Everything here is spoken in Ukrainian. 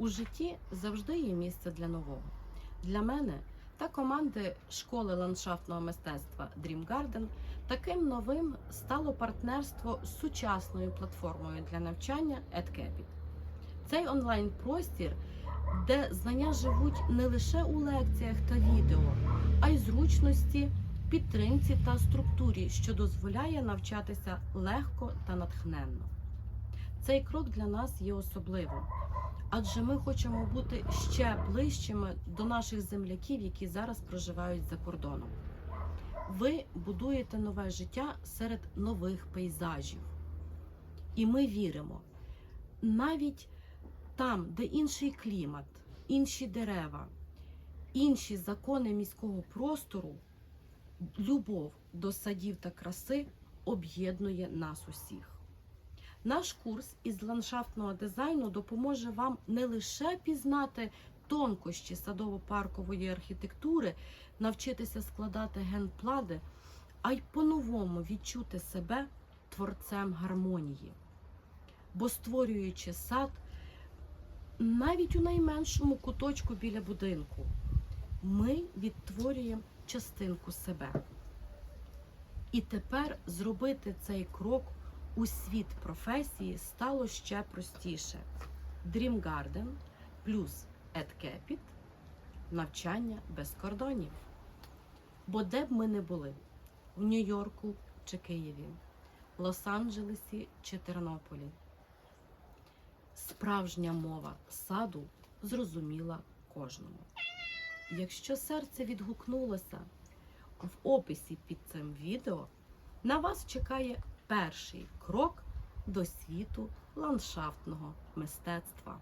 У житті завжди є місце для нового. Для мене та команди школи ландшафтного мистецтва Dream Garden таким новим стало партнерство з сучасною платформою для навчання EdCapit. Цей онлайн-простір, де знання живуть не лише у лекціях та відео, а й зручності, підтримці та структурі, що дозволяє навчатися легко та натхненно. Цей крок для нас є особливим, адже ми хочемо бути ще ближчими до наших земляків, які зараз проживають за кордоном. Ви будуєте нове життя серед нових пейзажів. І ми віримо, навіть там, де інший клімат, інші дерева, інші закони міського простору, любов до садів та краси об'єднує нас усіх. Наш курс із ландшафтного дизайну допоможе вам не лише пізнати тонкощі садово-паркової архітектури, навчитися складати генплади, а й по-новому відчути себе творцем гармонії. Бо створюючи сад, навіть у найменшому куточку біля будинку, ми відтворюємо частинку себе. І тепер зробити цей крок у світ професії стало ще простіше. Dream Garden плюс EdCapit – навчання без кордонів. Бо де б ми не були в Нью-Йорку чи Києві, Лос-Анджелесі чи Тернополі. Справжня мова саду зрозуміла кожному. Якщо серце відгукнулося в описі під цим відео, на вас чекає перший крок до світу ландшафтного мистецтва.